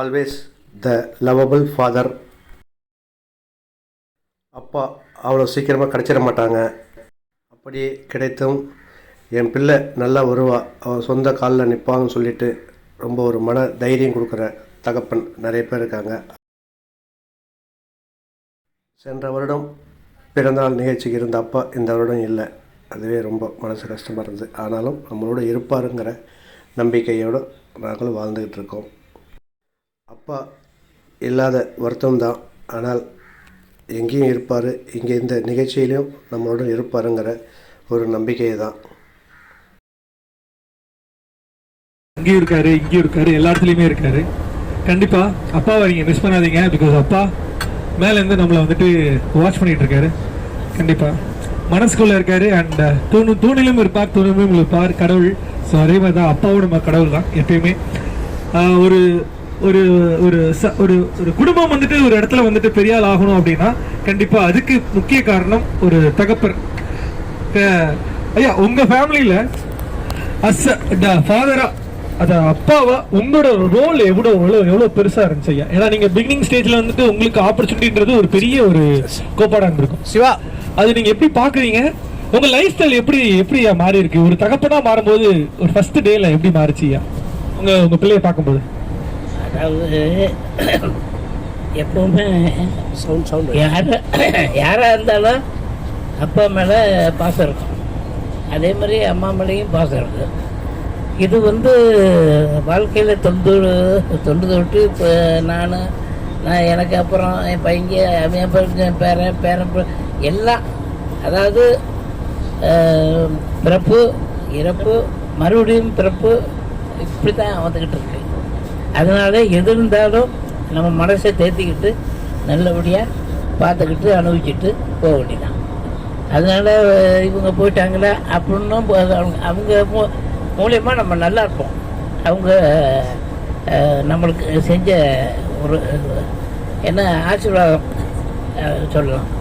Always the lovable father அப்பா அவ்வளோ சீக்கிரமாக கிடச்சிட மாட்டாங்க. அப்படியே கிடைத்தும் என் பிள்ளை நல்லா வருவா. அவன் சொந்த காலில் நிற்பான்னு சொல்லிட்டு ரொம்ப ஒரு மன தைரியம் கொடுக்குற தகப்பன் நிறைய பேர் இருக்காங்க. சென்ற வருடம் பிறந்தநாள் நிகழ்ச்சிக்கு இருந்த அப்பா இந்த வருடம் இல்லை. அதுவே ரொம்ப மனசு கஷ்டமாக இருந்தது. ஆனாலும் நம்மளோட இருப்பாருங்கிற நம்பிக்கையோடு நாங்களும் வாழ்ந்துக்கிட்டு இருக்கோம். அப்பா இல்லாத வருத்தம் தான். ஆனால் எங்கேயும் இருப்பார் இங்கே இந்த நிகழ்ச்சியிலையும் நம்மளோட இருப்பாருங்கிற ஒரு நம்பிக்கை தான். அங்கேயும் இருக்காரு இங்கேயும் இருக்காரு எல்லா இடத்துலையுமே இருக்காரு. கண்டிப்பா அப்பாவை நீங்க மிஸ் பண்ணாதீங்க பிகாஸ் அப்பா மேலேருந்து நம்மளை வந்துட்டு வாட்ச் பண்ணிட்டு இருக்காரு கண்டிப்பா. மனசுக்குள்ள இருக்காரு அண்ட் uh, தூணு தூணிலும் இருப்பார் தூணிலும் இருப்பார் கடவுள். ஸோ அதே மாதிரி தான் அப்பாவோட நம்ம கடவுள் தான் எப்பயுமே ஒரு ஒரு ஒரு ஒரு ஒரு குடும்பம் வந்துட்டு ஒரு இடத்துல வந்துட்டு பெரிய ஆள் ஆகணும் அப்படின்னா கண்டிப்பா அதுக்கு முக்கிய காரணம் ஒரு தகப்பர். ஐயா உங்க ஃபேமிலியில அஸ் ஃபாதரா அத அப்பாவா உங்களோட ரோல் எவ்வளவு எவ்வளவு எவ்வளவு பெருசா இருந்துச்சு ஐயா? ஏன்னா நீங்க பிகினிங் ஸ்டேஜ்ல வந்துட்டு உங்களுக்கு ஆப்பர்ச்சுனிட்டின்றது ஒரு பெரிய ஒரு கோப்பாடா இருந்திருக்கும். சிவா. அது நீங்க எப்படி பாக்குறீங்க? உங்க லைஃப் ஸ்டைல் எப்படி எப்படி மாறி இருக்கு ஒரு தகப்பனா மாறும்போது ஒரு ஃபர்ஸ்ட் டேல எப்படி மாறுச்சு ஐயா? உங்க உங்க பிள்ளைய பார்க்கும்போது. அதாவது எப்பவுமே சவுண்ட் சவுண்ட் யார யாராக இருந்தாலும் அப்பா மேலே பாசம் இருக்கும். அதே மாதிரி அம்மா மேலேயும் பாசம் இருக்கு. இது வந்து வாழ்க்கையில் தொண்டு தொண்டு தொட்டு இப்போ நான் நான் எனக்கு அப்புறம் என் பையங்க என் பேரன் பேரன் பி- எல்லாம் அதாவது பிறப்பு இறப்பு மறுபடியும் பிறப்பு இப்படி தான் வந்துக்கிட்டு இருக்கு. அதனால் எது இருந்தாலும் நம்ம மனசை தேத்திக்கிட்டு நல்லபடியாக பார்த்துக்கிட்டு அனுபவிச்சுட்டு போக வேண்டியதான் அதனால இவங்க போயிட்டாங்களே அப்படின்னும் போ- அவங்க அவங்க மூ- நம்ம நல்லா இருப்போம். அவங்க நம்மளுக்கு செஞ்ச ஒரு என்ன ஆசீர்வாதம் சொல்லலாம்.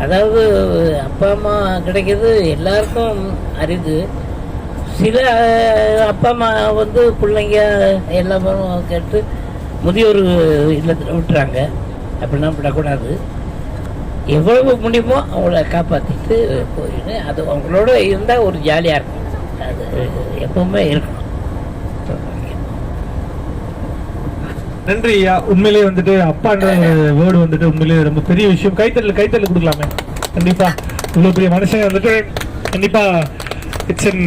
அதாவது அப்பா அம்மா கிடைக்கிறது எல்லாருக்கும் அரிது. சில அப்பா அம்மா வந்து பிள்ளைங்க எல்லாமும் கேட்டு முதியோர் இல்லத்தில் விட்டுறாங்க. அப்படின்னா விடக்கூடாது. எவ்வளவு முடியுமோ அவங்கள காப்பாற்றிட்டு போயிட்டு அது அவங்களோட இருந்தால் ஒரு ஜாலியாக இருக்கும். அது எப்பவுமே இருக்கணும். நன்றி ஐயா. உண்மையிலேயே வந்துட்டு அப்பான்ற வேர்டு வந்துட்டு உண்மையிலேயே ரொம்ப பெரிய விஷயம். கைத்தல் கைத்தல் கொடுக்கலாமே. கண்டிப்பா. இவ்வளவு பெரிய மனுஷங்க வந்துட்டு கண்டிப்பா இட்ஸ் அன்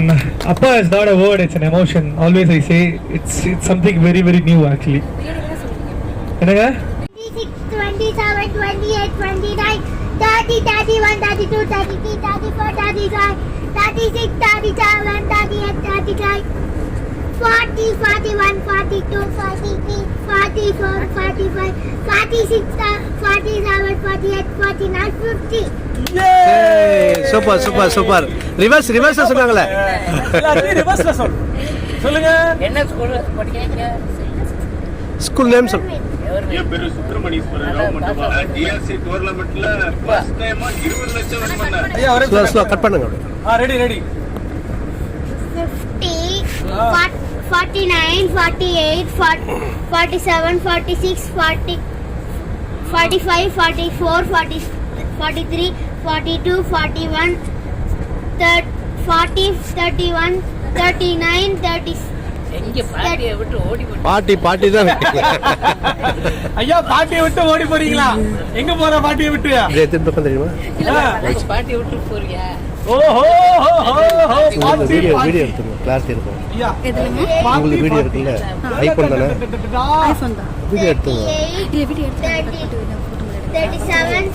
அப்பா is not a word it's an emotion always I say it's it's something very very new actually என்னங்க 26, 27, 28, 29, 30, 31, 32, 33, 34, 35, 36, 37, 38, 39, 40, 41, 42, 43, 44, 45, 46, 47, 48, 49, 50. Super super super reverse reverse சொன்னாங்களே சொல்லுங்க. என்ன ஸ்கூல் படிக்கிறீங்க? ஸ்கூல் நேம் சொல். என் பேரு சுப்பிரமணியஸ்வரர் ராவ் மண்டபா டிஆர்சி டோர்னமெண்ட்ல ஃபர்ஸ்ட் டைமா இருபது லட்சம் win பண்ணேன். ஐயா ஒரே ஸ்லோ ஸ்லோ கட் பண்ணுங்க. அப்படியே ரெடி ரெடி 50, 49, 48, 40, 47, 46, 40, 45, 44, 40, 43, 42, 41, 30, 40, 31, 39, 30. எங்க பாட்டியை விட்டு ஓடி போட்டு பாட்டி பாட்டி தான் ஐயா பாட்டியை விட்டு ஓடி போறீங்களா? எங்க போற பாட்டியை விட்டு தெரியுமா? பாட்டியை விட்டு போறியா? ஓஹோ வீடியோ பாட்டி. வீடியோ எடுத்துருங்க. கிளாரிட்டி இருக்கும். உங்களுக்கு வீடியோ இருக்குல்ல ஐபோன் தானே. ஐஃபோன் தான் வீடியோ எடுத்துங்க 38, இல்லை வீடியோ எடுத்து 30, ஃபோட்டோ 37,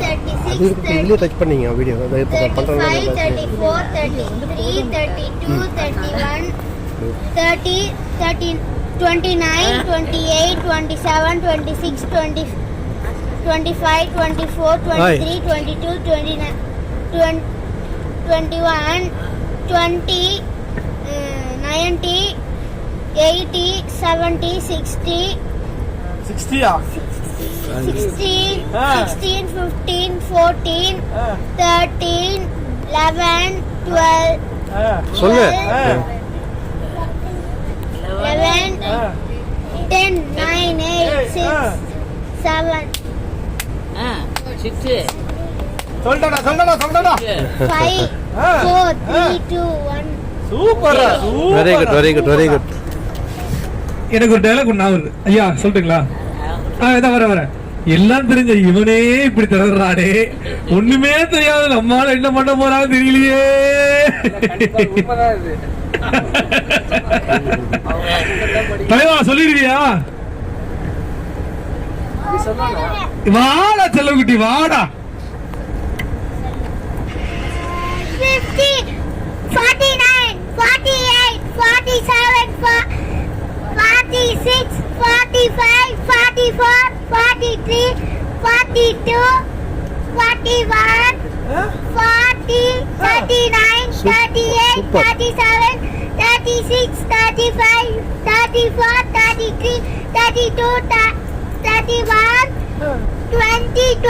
அது 36, இருக்கு இதுலேயே டச் பண்ணீங்க வீடியோ அதை இப்போ 35, பண்ணுறாங்க 34, 33, 32, 31, 30, 30, 29, 28, 27, 26, 20, 25, 24, 23, 22, 29, 20, 21, 20, uh, 90, 80, 70, 60, சிக்ஸ்டியா 16, Ah. 16, 15, 14, 13, 11, 12, சொல்லு. 11, 10, 9, seven, ஆ சிக்ஸு சொல்லிட்டாடா சொல்லிட்டாடா சொல்லிட்டாடா five, four, three, two, one. Super very good very good very good எனக்கு ஒரு டைலாக் ஒன்று வருது ஐயா சொல்லட்டுங்களா ஆ இதான் வர வர எல்லாம் தெரிஞ்ச இவனே இப்படி திறறானே ஒண்ணுமே தெரியாது. நம்மால என்ன பண்ண போறான்னு தெரியலையே. தலைவா சொல்லிடுவியா? வாடா செல்லக்குட்டி வாடா. 50, 49, 48, 47, 46, 45, 44, 43, 42, 41, huh? 40, 39, 38, 37, 36, 35, 34, 33, 32, 31, 20,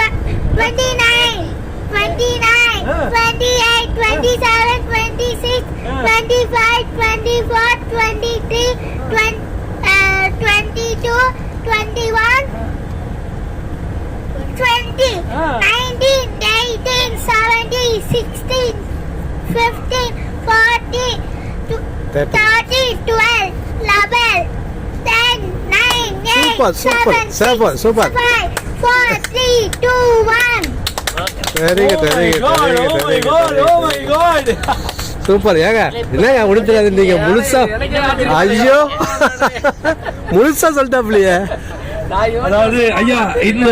29, 29, 28, 27, 26, 25, 24, 23, 20, uh, 22, 21, 20, 19, 18, 17, 16, 15, 14, 13, 12, 11, 10, 9, 8, super, 7, super, 6, super. 5, 4, 3, 2, 1. சரிங்க சரிங்க சூப்பர் ஏங்க என்னங்க உடுத்துறாது நீங்க முழுசா ஐயோ. முழுசா சொல்லிட்டாப்லையே அதாவது ஐயா இந்த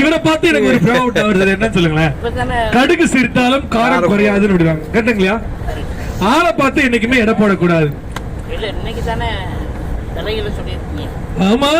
இவரை பார்த்து எனக்கு ஒரு ப்ரௌட் வருது என்னன்னு சொல்லுங்களேன். கடுகு சிரித்தாலும் காரம் குறையாதுன்னு விடுவாங்க. கேட்டுங்களா? ஆளை பார்த்து என்னைக்குமே எடை போடக்கூடாது. ஆமா.